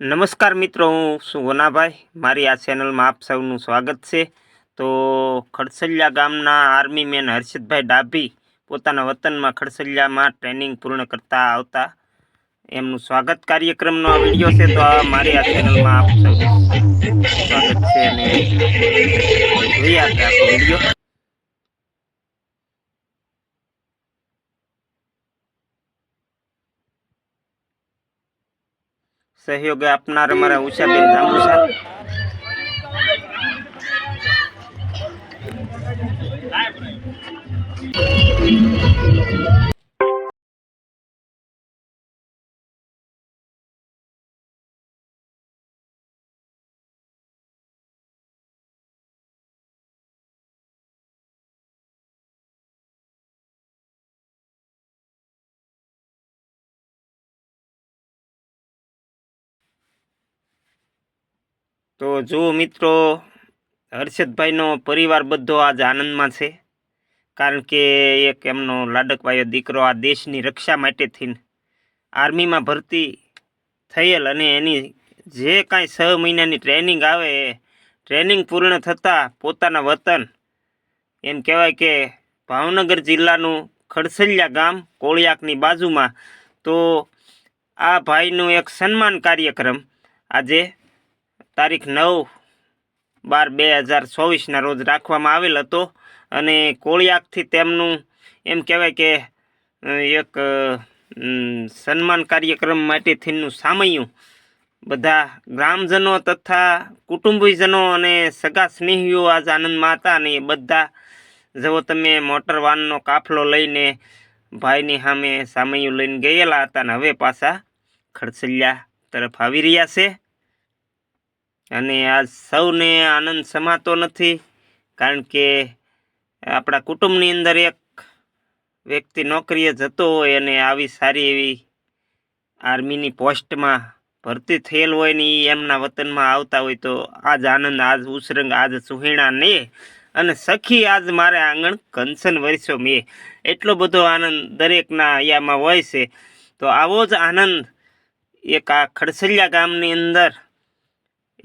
નમસ્કાર મિત્રો, હું છું ગોનાભાઈ મારી આ ચેનલમાં આપ સૌનું સ્વાગત છે. તો ખડસલિયા ગામના આર્મી મેન હર્ષદભાઈ ડાભી પોતાના વતનમાં ખડસલિયામાં ટ્રેનિંગ પૂર્ણ કરતા આવતા. એમનું સ્વાગત કાર્યક્રમનો આ વીડિયો છે, તો મારી આ ચેનલમાં આપ સૌનું સ્વાગત છે અને જોઈએ આપણે આખો વીડિયો. સહયોગ આપનાર અમારા ઉષાબેન જાંબુસા તો જુઓ મિત્રો, હર્ષદભાઈનો પરિવાર બધો આજ આનંદમાં છે. કારણ કે એક એમનો લાડકવાયો દીકરો આ દેશની રક્ષા માટે થઈને આર્મીમાં ભરતી થયેલ અને એની જે કાંઈ છ મહિનાની ટ્રેનિંગ આવે, એ ટ્રેનિંગ પૂર્ણ થતાં પોતાના વતન એમ કહેવાય કે ભાવનગર જિલ્લાનું ખડસલિયા ગામ કોળિયાકની બાજુમાં. તો આ ભાઈનું એક સન્માન કાર્યક્રમ આજે તારીખ નવ બાર બે હજાર ચોવીસના રોજ રાખવામાં આવેલ હતો અને કોળિયાકથી તેમનું એમ કહેવાય કે એક સન્માન કાર્યક્રમ માટે થીનું સામયું. બધા ગ્રામજનો તથા કુટુંબીજનો અને સગા સ્નેહીઓ આજ આનંદમાં હતા અને એ બધા જેવો તમે, મોટર વાનનો કાફલો લઈને ભાઈની સામે સામયું લઈને ગયેલા હતા અને હવે પાછા ખડસલિયા તરફ આવી રહ્યા છે. અને આ સૌને આનંદ સમાતો નથી, કારણ કે આપણા કુટુંબની અંદર એક વ્યક્તિ નોકરીએ જતો હોય અને આવી સારી એવી આર્મીની પોસ્ટમાં ભરતી થયેલ હોય ને એ એમના વતનમાં આવતા હોય તો આજ આનંદ, આજ ઉસરંગ આજ સુહેણા ને અને સખી આજ મારે આંગણ કંચન વરસ્યો મેં. એટલો બધો આનંદ દરેકના અહીંયામાં હોય છે. તો આવો જ આનંદ એક આ ખડસલિયા ગામની અંદર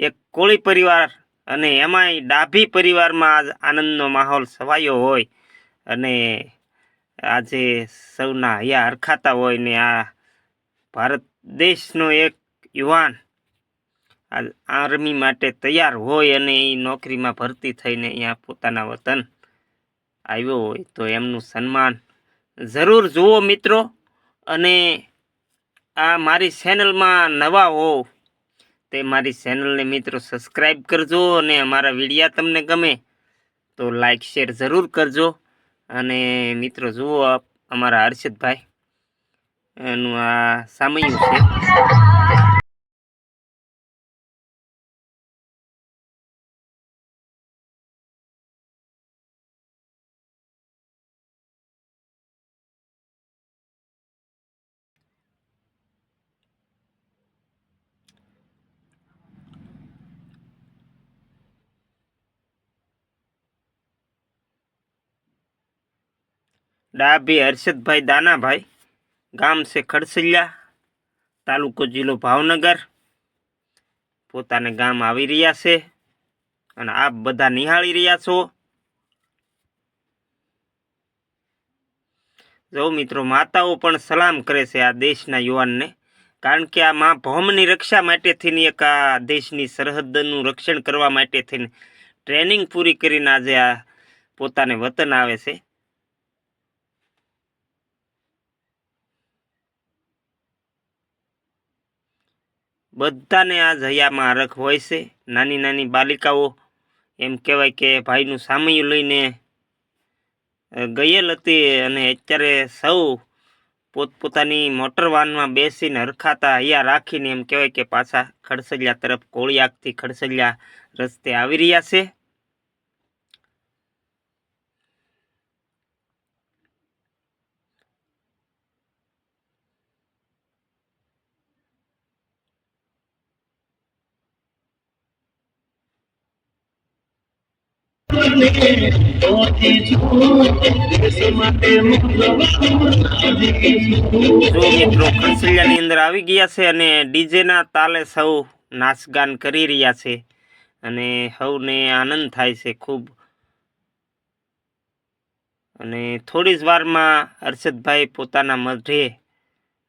એક કોળી પરિવાર અને એમાંય ડાભી પરિવારમાં આજ આનંદનો માહોલ છવાયો હોય અને આજે સૌના હૈયા હરખાતા હોય ને આ ભારત દેશનો એક યુવાન આર્મી માટે તૈયાર હોય અને એ નોકરીમાં ભરતી થઈને અહીંયા પોતાના વતન આવ્યો હોય તો એમનું સન્માન જરૂર જુઓ મિત્રો અને આ મારી ચેનલમાં નવા હોવ તે મારી ચેનલને મિત્રો સબસ્ક્રાઈબ કરજો અને અમારા વિડીયા તમને ગમે તો લાઈક શેર જરૂર કરજો. અને મિત્રો જુઓ આપ, અમારા હર્ષદભાઈ. એનું આ સામયું છે. ડાભી હર્ષદભાઈ દાનાભાઈ, ગામ છે ખડસલિયા, તાલુકો જિલ્લો ભાવનગર. પોતાને ગામ આવી રહ્યા છે અને આપ બધા નિહાળી રહ્યા છો. જો મિત્રો, માતાઓ પણ સલામ કરે છે આ દેશના યુવાનને, કારણ કે આ મા ભૌમની રક્ષા માટે થઈને એક આ દેશની સરહદનું રક્ષણ કરવા માટે થઈને ટ્રેનિંગ પૂરી કરીને આજે આ પોતાને વતન આવે છે. બધાને આ હૈયામાં હરખ હોય છે. નાની નાની બાલિકાઓ, એમ કહેવાય કે ભાઈનું સામયું લઈને ગયેલ હતી અને અત્યારે સૌ પોતપોતાની મોટર વાનમાં બેસીને હરખાતા હૈયા રાખીને, એમ કહેવાય કે પાછા ખડસલિયા તરફ કોળિયાકથી ખડસલિયા રસ્તે આવી રહ્યા છે. મિત્રો અંદર આવી ગયા છે અને ડીજેના તાલે સૌ નાચગાન કરી રહ્યા છે અને સૌને આનંદ થાય છે ખૂબ. અને થોડી જ વારમાં હર્ષદભાઈ પોતાના મઢે,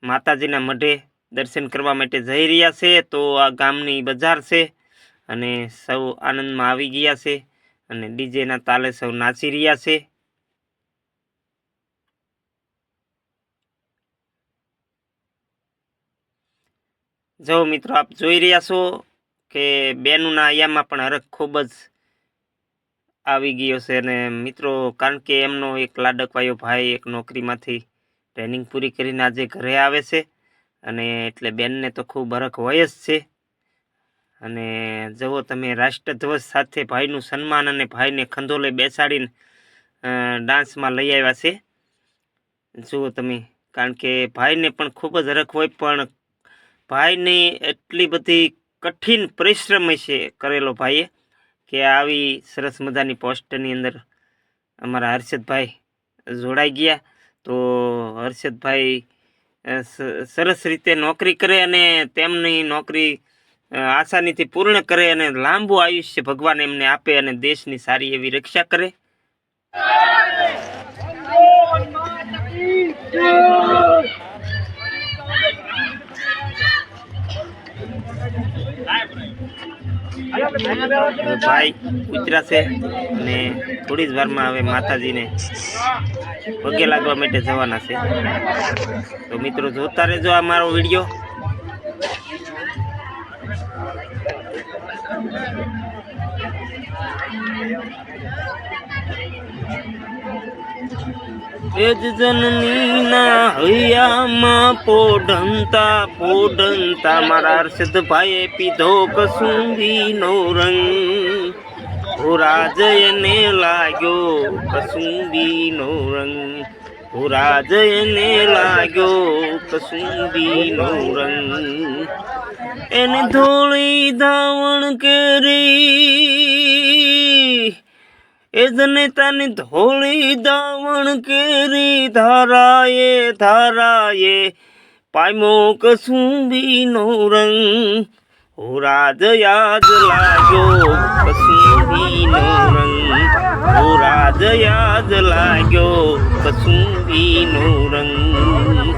માતાજીના મઢે દર્શન કરવા માટે જઈ રહ્યા છે. તો આ ગામની બજાર છે અને સૌ આનંદમાં આવી ગયા છે. અને ડીજેના તાલે સૌ નાચી રહ્યા છે. જો મિત્રો આપ જોઈ રહ્યા છો કે બેનુના અહીંયામાં પણ હરખ ખૂબ જ આવી ગયો છે અને મિત્રો કારણ કે એમનો એક લાડકવાયો ભાઈ એક નોકરીમાંથી ટ્રેનિંગ પૂરી કરીને આજે ઘરે આવે છે અને એટલે બેનને તો ખૂબ હરખ હોય જ છે. અને જુઓ તમે રાષ્ટ્રધ્વજ સાથે ભાઈનું સન્માન અને ભાઈને ખંધોલે બેસાડીને ડાન્સમાં લઈ આવ્યા છે. જુઓ તમે, કારણ કે ભાઈને પણ ખૂબ જ હરખ હોય, પણ ભાઈની એટલી બધી કઠિન પરિશ્રમ છે કરેલો ભાઈએ, કે આવી સરસ મજાની પોસ્ટની અંદર અમારા હર્ષદભાઈ જોડાઈ ગયા. તો હર્ષદભાઈ સરસ રીતે નોકરી કરે અને તેમની નોકરી આસાનીથી પૂર્ણ કરે અને લાંબુ આયુષ્ય ભગવાન એમને આપે અને દેશની સારી એવી રક્ષા કરે. ભાઈ ઉતરાશે અને થોડી જ વારમાં હવે માતાજીને પગે લાગવા માટે જવાના છે. તો મિત્રો જોતા રહેજો આ મારો વીડિયો. જનનીના હૈયામાં પોઢંતા પોઢંતા મારા હર્ષદ ભાઈએ પીધો કસુંબીનો રંગ. હો રાજ એને લાગ્યો કસુંબીનો રંગ. હો રાજ એને લાગ્યો કસુંબીનો રંગ. એને ધોળી ધાવણ કરી એ તને ધોળી ધાવણ કરી, ધારાએ ધારાએ પાયમો કસુંબીનો રંગ. હો રાજ યાદ લાગ્યો, કસુંબીનો રંગ. હો રાજ યાદ લાગ્યો, કસુંબીનો રંગ.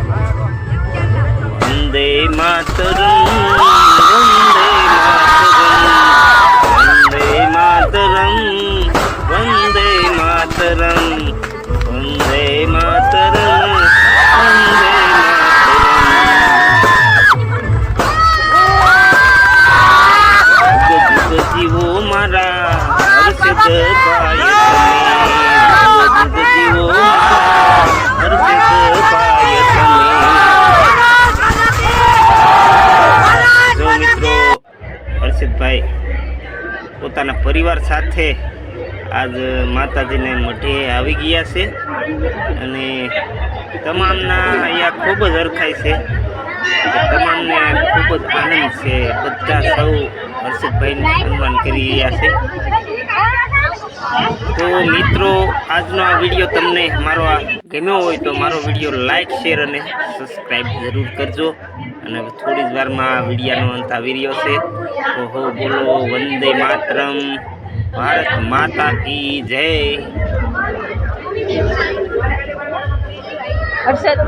વંદે માતરમ. પરિવાર સાથે આજ માતાજીને મઢે આવી ગયા છે અને તમામના અહીંયા ખૂબ જ હરખાય છે. તમામને ખૂબ જ આનંદ છે. બધા સૌ હર્ષદભાઈને સન્માન કરી રહ્યા છે. તો મિત્રો, આજનો આ વીડિયો તમને મારો આ ગમ્યો હોય તો મારો વીડિયો લાઇક શેર અને સબસ્ક્રાઈબ જરૂર કરજો. અને થોડી જ વારમાં આ વિડીયાનો અંત આવી રહ્યો છે. તો હો બોલો, વંદે માતરમ. ભારત માતા કી જય. હર્ષદ